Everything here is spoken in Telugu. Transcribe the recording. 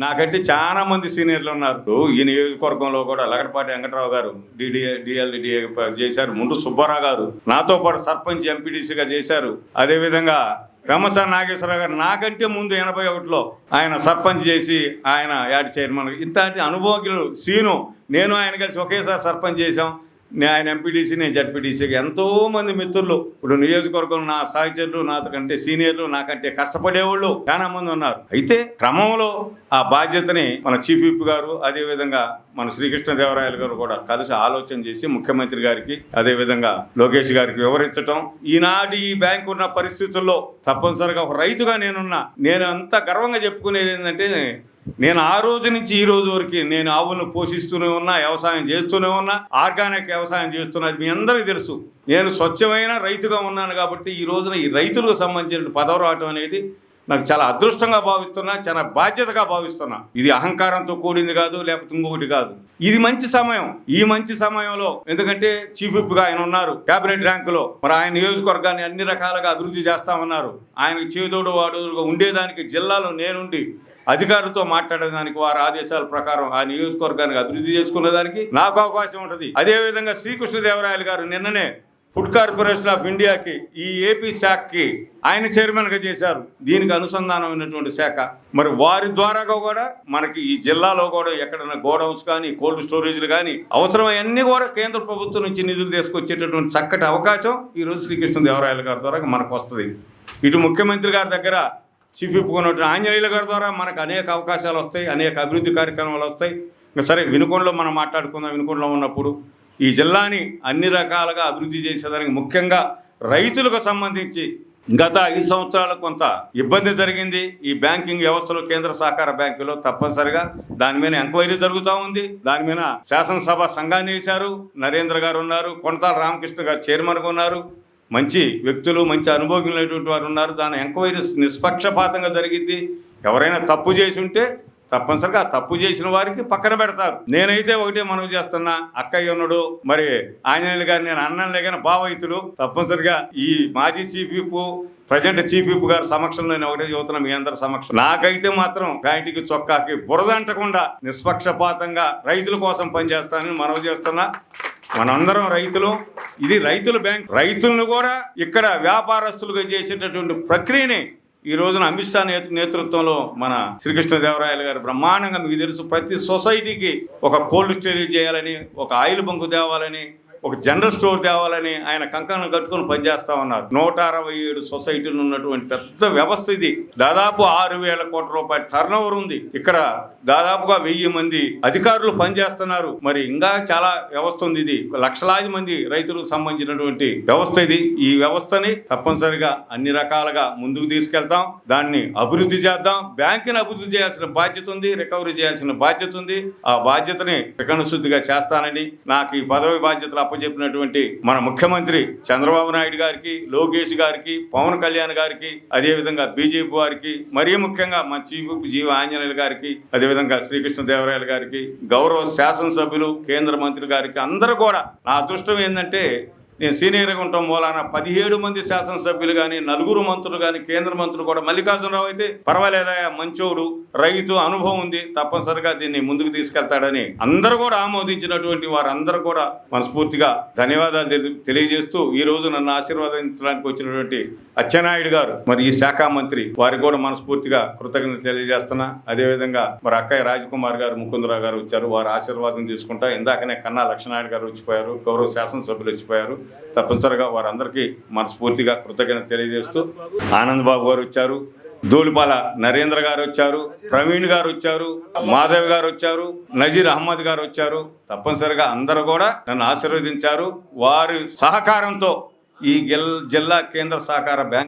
నాకంటే చాలా మంది సీనియర్లు ఉన్నారు. ఈ నియోజకవర్గంలో కూడా లగడపాటి వెంకటరావు గారు డిడిఏ డిఎల్డిఏ చేశారు. ముందు సుబ్బారావు గారు నాతో పాటు సర్పంచ్ ఎంపీటీసీగా చేశారు. అదేవిధంగా రమసా నాగేశ్వరరావు గారు నాకంటే ముందు ఎనభై ఒకటిలో ఆయన సర్పంచ్ చేసి ఆయన యాడ్ చైర్మన్ ఇంత అనుభవజ్ఞులు సీను నేను ఆయన కలిసి ఒకేసారి సర్పంచ్ చేశాం. ఆయన ఎంపీటీసీ నేను జడ్పీటీసీకి ఎంతో మంది మిత్రులు. ఇప్పుడు నియోజకవర్గం నా సహచరులు నాకంటే సీనియర్లు నాకంటే కష్టపడేవాళ్ళు చాలా మంది ఉన్నారు. అయితే క్రమంలో ఆ బాధ్యతని మన చీఫ్ విప్ గారు అదే విధంగా మన శ్రీకృష్ణదేవరాయలు గారు కూడా కలిసి ఆలోచన చేసి ముఖ్యమంత్రి గారికి అదే విధంగా లోకేష్ గారికి వివరించటం. ఈనాటి ఈ బ్యాంకు ఉన్న పరిస్థితుల్లో తప్పనిసరిగా ఒక రైతుగా నేనున్నా. నేను అంత గర్వంగా చెప్పుకునేది ఏంటంటే నేను ఆ రోజు నుంచి ఈ రోజు వరకు నేను ఆవులను పోషిస్తూనే ఉన్నా వ్యవసాయం చేస్తూనే ఉన్నా ఆర్గానిక్ వ్యవసాయం చేస్తున్నది మీ అందరికీ తెలుసు. నేను స్వచ్ఛమైన రైతుగా ఉన్నాను కాబట్టి ఈ రోజున ఈ రైతులకు సంబంధించిన పదవి రావటం అనేది నాకు చాలా అదృష్టంగా భావిస్తున్నా చాలా బాధ్యతగా భావిస్తున్నా. ఇది అహంకారంతో కూడింది కాదు లేకపోతే ఇంకొకటి కాదు. ఇది మంచి సమయం. ఈ మంచి సమయంలో ఎందుకంటే చీఫ్ విప్గా ఆయన ఉన్నారు కేబినెట్ ర్యాంకులో. మరి ఆయన నియోజకవర్గాన్ని అన్ని రకాలుగా అభివృద్ధి చేస్తామన్నారు. ఆయనకు చేదోడు వాడుగా ఉండేదానికి జిల్లాలో నేనుండి అధికారులతో మాట్లాడడానికి వారి ఆదేశాల ప్రకారం ఆ నియోజకవర్గానికి అభివృద్ధి చేసుకునేదానికి నాకు అవకాశం ఉంటుంది. అదే విధంగా శ్రీకృష్ణదేవరాయలు గారు నిన్ననే ఫుడ్ కార్పొరేషన్ ఆఫ్ ఇండియాకి ఈ ఏపీ శాఖకి ఆయన చైర్మన్గా చేశారు. దీనికి అనుసంధానమైనటువంటి శాఖ. మరి వారి ద్వారాగా కూడా మనకి ఈ జిల్లాలో కూడా ఎక్కడైనా గోడౌన్స్ కానీ కోల్డ్ స్టోరేజ్లు కానీ అవసరమన్నీ కూడా కేంద్ర ప్రభుత్వం నుంచి నిధులు తీసుకొచ్చేటటువంటి చక్కటి అవకాశం ఈ రోజు శ్రీకృష్ణదేవరాయలు గారి ద్వారా మనకు వస్తుంది. ఇటు ముఖ్యమంత్రి గారి దగ్గర చీఫ్ ఇప్పుకున్నట్టు ఆంజనేయుల గారి ద్వారా మనకు అనేక అవకాశాలు వస్తాయి అనేక అభివృద్ధి కార్యక్రమాలు వస్తాయి. ఇంకా సరే వినుకొండలో మనం మాట్లాడుకుందాం వినుకొండలో ఉన్నప్పుడు. ఈ జిల్లాని అన్ని రకాలుగా అభివృద్ధి చేసేదానికి ముఖ్యంగా రైతులకు సంబంధించి గత ఐదు సంవత్సరాలు కొంత ఇబ్బంది జరిగింది. ఈ బ్యాంకింగ్ వ్యవస్థలో కేంద్ర సహకార బ్యాంకులో తప్పనిసరిగా దాని మీద ఎంక్వైరీ జరుగుతూ ఉంది. దాని మీద శాసనసభ సంఘాన్ని వేశారు. నరేంద్ర గారు ఉన్నారు. కొనతాల రామకృష్ణ గారు చైర్మన్గా ఉన్నారు. మంచి వ్యక్తులు మంచి అనుభవజ్ఞులైనటువంటి వారు ఉన్నారు. దాని ఎంక్వైరీ నిష్పక్షపాతంగా జరిగింది ఎవరైనా తప్పు చేసి ఉంటే తప్పనిసరిగా తప్పు చేసిన వారికి పక్కన పెడతారు. నేనైతే ఒకటే మనవి చేస్తున్నా. అక్కయ్య ఉన్నాడు. మరి ఆంజనేయులు గారు నేను అన్నలే కానీ భావైతులు. తప్పనిసరిగా ఈ మాజీ chief whip present chief whip గారి సమక్షంలో నేను ఒకటే చదువుతున్నా మీ అందరి సమక్షం నాకైతే మాత్రం ప్యాంటుకి చొక్కాకి బురద అంటకుండా నిష్పక్షపాతంగా రైతుల కోసం పనిచేస్తానని మనవి చేస్తున్నా. మనందరం రైతులు ఇది రైతుల బ్యాంక్. రైతులను కూడా ఇక్కడ వ్యాపారస్తులుగా చేసేటటువంటి ప్రక్రియని ఈ రోజున అమిత్ షా నేతృత్వంలో మన శ్రీకృష్ణదేవరాయలు గారు బ్రహ్మాండంగా మీకు తెలుసు ప్రతి సొసైటీకి ఒక కోల్డ్ స్టోరేజ్ చేయాలని ఒక ఆయిల్ బంకు తేవాలని ఒక జనరల్ స్టోర్ తేవాలని ఆయన కంకణం కట్టుకొని పనిచేస్తా ఉన్నారు. నూట అరవై ఏడు సొసైటీలు ఉన్నటువంటి పెద్ద వ్యవస్థ ఇది. దాదాపు ఆరు వేల కోట్ల రూపాయల టర్న్ ఓవర్ ఉంది. ఇక్కడ దాదాపుగా వెయ్యి మంది అధికారులు పనిచేస్తున్నారు. మరి ఇంకా చాలా వ్యవస్థ ఉంది ఇది. లక్షలాది మంది రైతులకు సంబంధించినటువంటి వ్యవస్థ ఇది. ఈ వ్యవస్థని తప్పనిసరిగా అన్ని రకాలుగా ముందుకు తీసుకెళ్తాం. దాన్ని అభివృద్ధి చేద్దాం. బ్యాంకుని అభివృద్ధి చేయాల్సిన బాధ్యత ఉంది. రికవరీ చేయాల్సిన బాధ్యత ఉంది. ఆ బాధ్యతని రికనుశుద్ధిగా చేస్తానని నాకు ఈ పదవి బాధ్యతలు అప్పచెప్పినటువంటి మన ముఖ్యమంత్రి చంద్రబాబు నాయుడు గారికి లోకేష్ గారికి పవన్ కళ్యాణ్ గారికి అదేవిధంగా బీజేపీ వారికి మరీ ముఖ్యంగా మన చీఫ్ జీవ ఆంజనేయులు గారికి అదేవిధంగా శ్రీకృష్ణదేవరాయలు గారికి గౌరవ శాసనసభ్యులు కేంద్ర మంత్రి గారికి అందరూ కూడా నా అదృష్టం ఏంటంటే నేను సీనియర్గా ఉండటం మూలాన పదిహేడు మంది శాసనసభ్యులు కానీ నలుగురు మంత్రులు కానీ కేంద్ర మంత్రులు కూడా మల్లికార్జునరావు అయితే పర్వాలేదా మంచోడు రైతు అనుభవం ఉంది తప్పనిసరిగా దీన్ని ముందుకు తీసుకెళ్తాడని అందరూ కూడా ఆమోదించినటువంటి వారందరూ కూడా మనస్ఫూర్తిగా ధన్యవాదాలు తెలి- తెలియజేస్తూ ఈ రోజు నన్ను ఆశీర్వాదించడానికి వచ్చినటువంటి అచ్చెన్నాయుడు గారు మరి ఈ శాఖ మంత్రి వారికి కూడా మనస్ఫూర్తిగా కృతజ్ఞత తెలియజేస్తున్నా. అదేవిధంగా మరి అక్కయ్య రాజకుమార్ గారు ముకుందరావు గారు వచ్చారు వారు ఆశీర్వాదం తీసుకుంటా. ఇందాకనే కన్నా లక్ష్మణాయుడు గారు వచ్చిపోయారు గౌరవ శాసనసభ్యులు వచ్చిపోయారు. తప్పనిసరిగా వారందరికీ మనస్ఫూర్తిగా కృతజ్ఞత తెలియజేస్తూ ఆనంద్ బాబు గారు వచ్చారు దూలిపాల నరేంద్ర గారు వచ్చారు ప్రవీణ్ గారు వచ్చారు మాధవ్ గారు వచ్చారు నజీర్ అహ్మద్ గారు వచ్చారు. తప్పనిసరిగా అందరూ కూడా నన్ను ఆశీర్వదించారు. వారి సహకారంతో ఈ జిల్లా కేంద్ర సహకార బ్యాంక్